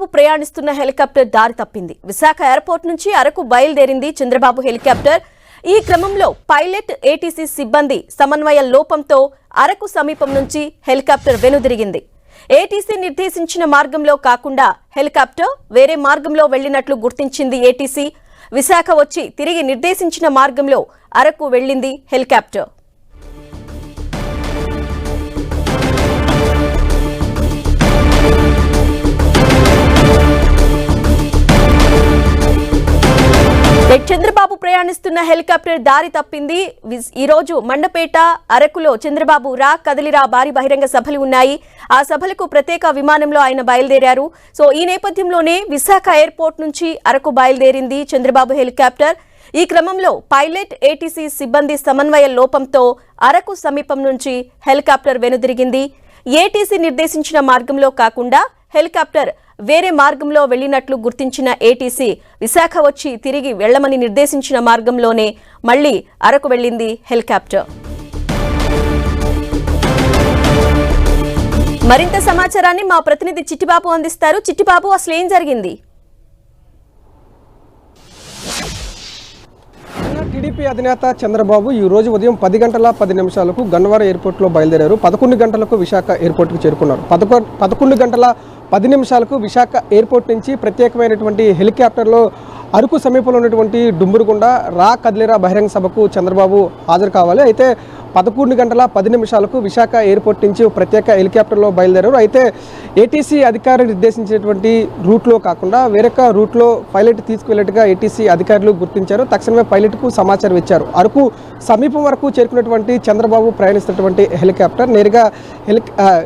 చంద్రబాబు ప్రయాణిస్తున్న హెలికాప్టర్ దారి తప్పింది. విశాఖ ఎయిర్పోర్ట్ నుంచి అరకు బయలుదేరింది చంద్రబాబు హెలికాప్టర్. ఈ క్రమంలో పైలట్ ఏటీసీ సిబ్బంది సమన్వయ లోపంతో అరకు సమీపం నుంచి హెలికాప్టర్ వెనుదిరిగింది. ఏటీసీ నిర్దేశించిన మార్గంలో కాకుండా హెలికాప్టర్ వేరే మార్గంలో వెళ్ళినట్లు గుర్తించింది ఏటీసీ. విశాఖ వచ్చి తిరిగి నిర్దేశించిన మార్గంలో అరకు వెళ్ళింది హెలికాప్టర్. ప్రయాణిస్తున్న హెలికాప్టర్ దారి తప్పింది. ఈరోజు ఈ రోజు మండపేట అరకులో చంద్రబాబు రా కదిలిరా భారీ బహిరంగ సభలు ఉన్నాయి. ఆ సభలకు ప్రత్యేక విమానంలో ఆయన బయలుదేరారు. సో ఈ నేపథ్యంలోనే విశాఖ ఎయిర్పోర్ట్ నుంచి అరకు బయలుదేరింది చంద్రబాబు హెలికాప్టర్. ఈ క్రమంలో పైలట్ ఏటీసీ సిబ్బంది సమన్వయ లోపంతో అరకు సమీపం నుంచి హెలికాప్టర్ వెనుదిరిగింది. ఏటీసీ నిర్దేశించిన మార్గంలో కాకుండా హెలికాప్టర్ వేరే మార్గంలో వెళ్ళినట్లు గుర్తించిన ఏటీసీ విశాఖ వచ్చి తిరిగి వెళ్ళమని నిర్దేశించిన మార్గంలోనే మళ్ళీ అరకు వెళ్ళింది హెలికాప్టర్. మరింత సమాచారాన్ని మా ప్రతినిధి చిట్టిబాబు అందిస్తారు. చిట్టిబాబు అసలు ఏం జరిగింది? టీడీపీ అధినేత చంద్రబాబు ఈ రోజు ఉదయం పది గంటల పది నిమిషాలకు గన్నవరం ఎయిర్పోర్ట్లో బయలుదేరారు. పదకొండు గంటలకు విశాఖ ఎయిర్పోర్ట్కి చేరుకున్నారు. పదకొండు గంటల పది నిమిషాలకు విశాఖ ఎయిర్పోర్ట్ నుంచి ప్రత్యేకమైనటువంటి హెలికాప్టర్లో అరకు సమీపంలో ఉన్నటువంటి డుంబురుగుండ రా కదిలేరా బహిరంగ సభకు చంద్రబాబు హాజరు కావాలి. అయితే పదకొండు గంటల పది నిమిషాలకు విశాఖ ఎయిర్పోర్ట్ నుంచి ప్రత్యేక హెలికాప్టర్లో బయలుదేరారు. అయితే ఏటీసీ అధికారులు నిర్దేశించినటువంటి రూట్లో కాకుండా వేరొక రూట్లో పైలట్ తీసుకువెళ్ళట్టుగా ఏటీసీ అధికారులు గుర్తించారు. తక్షణమే పైలట్కు సమాచారం ఇచ్చారు. అరకు సమీపం వరకు చేరుకున్నటువంటి చంద్రబాబు ప్రయాణిస్తున్నటువంటి హెలికాప్టర్ నేరుగా హెలి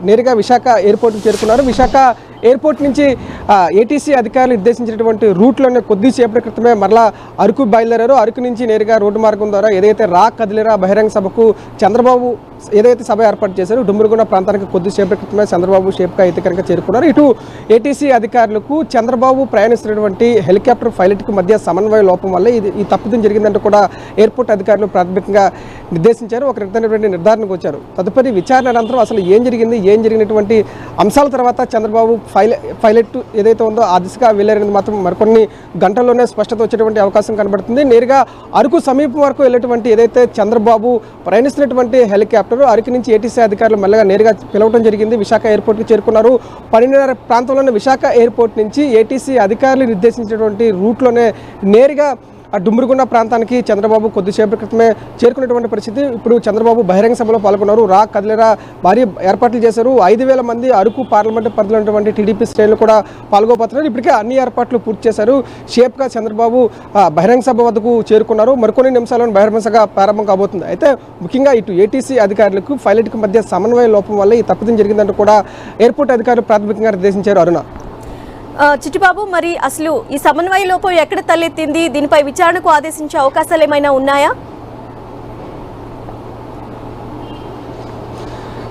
నేరుగా విశాఖ ఎయిర్పోర్ట్కి చేరుకున్నారు. విశాఖ ఎయిర్పోర్ట్ నుంచి ఏటీసీ అధికారులు నిర్దేశించినటువంటి రూట్లోనే కొద్దిసేపటి క్రితమే మరలా అరకు బయలుదేరారు. అరకు నుంచి నేరుగా రోడ్డు మార్గం ద్వారా ఏదైతే రా కదిలేరా బహిరంగ సభకు చంద్రబాబు ఏదైతే సభ ఏర్పాటు చేశారో డుమ్మిరిగొండ ప్రాంతానికి కొద్దిసేపటి క్రితమే చంద్రబాబు షేప్గా అయితే కనుక చేరుకున్నారు. ఇటు ఏటీసీ అధికారులకు చంద్రబాబు ప్రయాణిస్తున్నటువంటి హెలికాప్టర్ పైలట్కి మధ్య సమన్వయ లోపం వల్ల ఇది ఈ తప్పిదం జరిగిందంటూ కూడా ఎయిర్పోర్ట్ అధికారులు ప్రాథమిక ప్రాథమికంగా నిర్దేశించారు. ఒక రకమైనటువంటి నిర్ధారణకు వచ్చారు. తదుపరి విచారణ అనంతరం అసలు ఏం జరిగింది? ఏం జరిగినటువంటి అంశాల తర్వాత చంద్రబాబు పైల పైలట్ ఏదైతే ఉందో ఆ దిశగా వెళ్ళారనేది మాత్రం మరికొన్ని గంటల్లోనే స్పష్టత వచ్చేటువంటి అవకాశం కనబడుతుంది. నేరుగా అరకు సమీపం వరకు వెళ్ళేటువంటి ఏదైతే చంద్రబాబు ప్రయాణిస్తున్నటువంటి హెలికాప్టర్ అరకు నుంచి ఏటీసీ అధికారులు మెల్లగా నేరుగా పిలవడం జరిగింది. విశాఖ ఎయిర్పోర్ట్కి చేరుకున్నారు. పన్నెండున్నర ప్రాంతంలోని విశాఖ ఎయిర్పోర్ట్ నుంచి ఏటీసీ అధికారులు నిర్దేశించినటువంటి రూట్లోనే నేరుగా ఆ డుమ్మిరిగుండ ప్రాంతానికి చంద్రబాబు కొద్దిసేపటి క్రితమే చేరుకున్నటువంటి పరిస్థితి. ఇప్పుడు చంద్రబాబు బహిరంగ సభలో పాల్గొన్నారు. రా కదిలేరా భారీ ఏర్పాట్లు చేశారు. ఐదు వేల మంది అరకు పార్లమెంట్ పరిధిలోటువంటి టీడీపీ శ్రేణులు కూడా పాల్గొపోతున్నారు. ఇప్పటికే అన్ని ఏర్పాట్లు పూర్తి చేశారు. షేప్గా చంద్రబాబు బహిరంగ సభ వద్దకు చేరుకున్నారు. మరికొన్ని నిమిషాలను బహిరంగ సభ ప్రారంభం కాబోతుంది. అయితే ముఖ్యంగా ఇటు ఏటీసీ అధికారులకు పైలట్కి మధ్య సమన్వయ లోపం వల్ల ఈ తప్పిదం జరిగిందంటూ కూడా ఎయిర్పోర్ట్ అధికారులు ప్రాథమికంగా నిర్దేశించారు. అరుణ. చిట్టిబాబు మరి అసలు ఈ సమన్వయ లోపం ఎక్కడ తలెత్తింది? దీనిపై విచారణకు ఆదేశించే అవకాశాలు ఏమైనా ఉన్నాయా?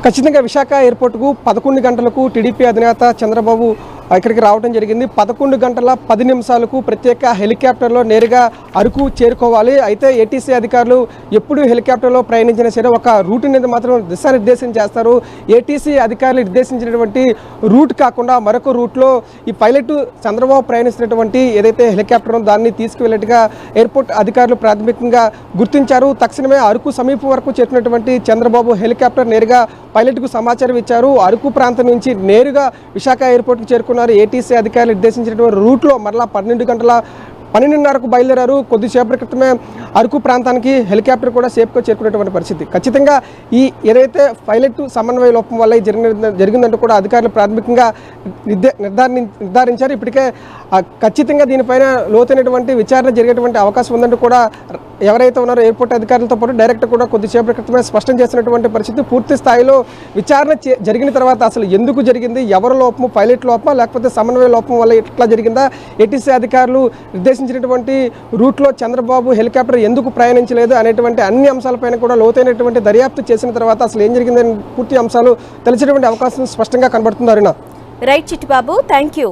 ఖచ్చితంగా విశాఖ ఎయిర్పోర్ట్కు పదకొండు గంటలకు టీడీపీ అధినేత చంద్రబాబు ఇక్కడికి రావడం జరిగింది. పదకొండు గంటల పది నిమిషాలకు ప్రత్యేక హెలికాప్టర్లో నేరుగా అరకు చేరుకోవాలి. అయితే ఏటీసీ అధికారులు ఎప్పుడు హెలికాప్టర్లో ప్రయాణించినా సరే ఒక రూట్ అనేది మాత్రం దిశానిర్దేశం చేస్తారు. ఏటీసీ అధికారులు నిర్దేశించినటువంటి రూట్ కాకుండా మరొక రూట్లో ఈ పైలట్ చంద్రబాబు ప్రయాణిస్తున్నటువంటి ఏదైతే హెలికాప్టర్ దాన్ని తీసుకువెళ్ళట్టుగా ఎయిర్పోర్ట్ అధికారులు ప్రాథమికంగా గుర్తించారు. తక్షణమే అరకు సమీపం వరకు చేరుకున్నటువంటి చంద్రబాబు హెలికాప్టర్ నేరుగా పైలట్కు సమాచారం ఇచ్చారు. అరకు ప్రాంతం నుంచి నేరుగా విశాఖ ఎయిర్పోర్ట్కి చేరుకున్నారు ఏటీసీ అధికారులు నిర్దేశించినటువంటి రూట్లో మరలా పన్నెండు గంటల పన్నెండున్నరకు బయలుదేరారు. కొద్దిసేపటి క్రితమే అరకు ప్రాంతానికి హెలికాప్టర్ కూడా సేఫ్గా చేరుకునేటువంటి పరిస్థితి. ఖచ్చితంగా ఈ ఏదైతే పైలట్ సమన్వయ లోపం వల్ల ఇది జరిగిన జరిగిందంటూ కూడా అధికారులు ప్రాథమికంగా నిర్ధారణ నిర్ధారించారు. ఇప్పటికే ఖచ్చితంగా దీనిపైన లోతైనటువంటి విచారణ జరిగేటువంటి అవకాశం ఉందంటూ కూడా ఎవరైతే ఉన్నారో ఎయిర్పోర్ట్ అధికారులతో పాటు డైరెక్ట్ కూడా కొద్దిసేపటి క్రితమే స్పష్టం చేసినటువంటి పరిస్థితి. పూర్తి స్థాయిలో విచారణ చే- జరిగిన తర్వాత అసలు ఎందుకు జరిగింది? ఎవరి లోపము? పైలట్ లోపమా? లేకపోతే సమన్వయ లోపం వల్ల ఇట్లా జరిగిందా? ఏటీసీ అధికారులు నిర్దేశించినటువంటి రూట్లో చంద్రబాబు హెలికాప్టర్ ఎందుకు ప్రయాణించలేదు అనేటువంటి అన్ని అంశాలపైన కూడా లోతైనటువంటి దర్యాప్తు చేసిన తర్వాత అసలు ఏం జరిగిందని పూర్తి అంశాలు తెలిసేటువంటి అవకాశం స్పష్టంగా కనబడుతుంది Aruna. Right Chittibabu thank you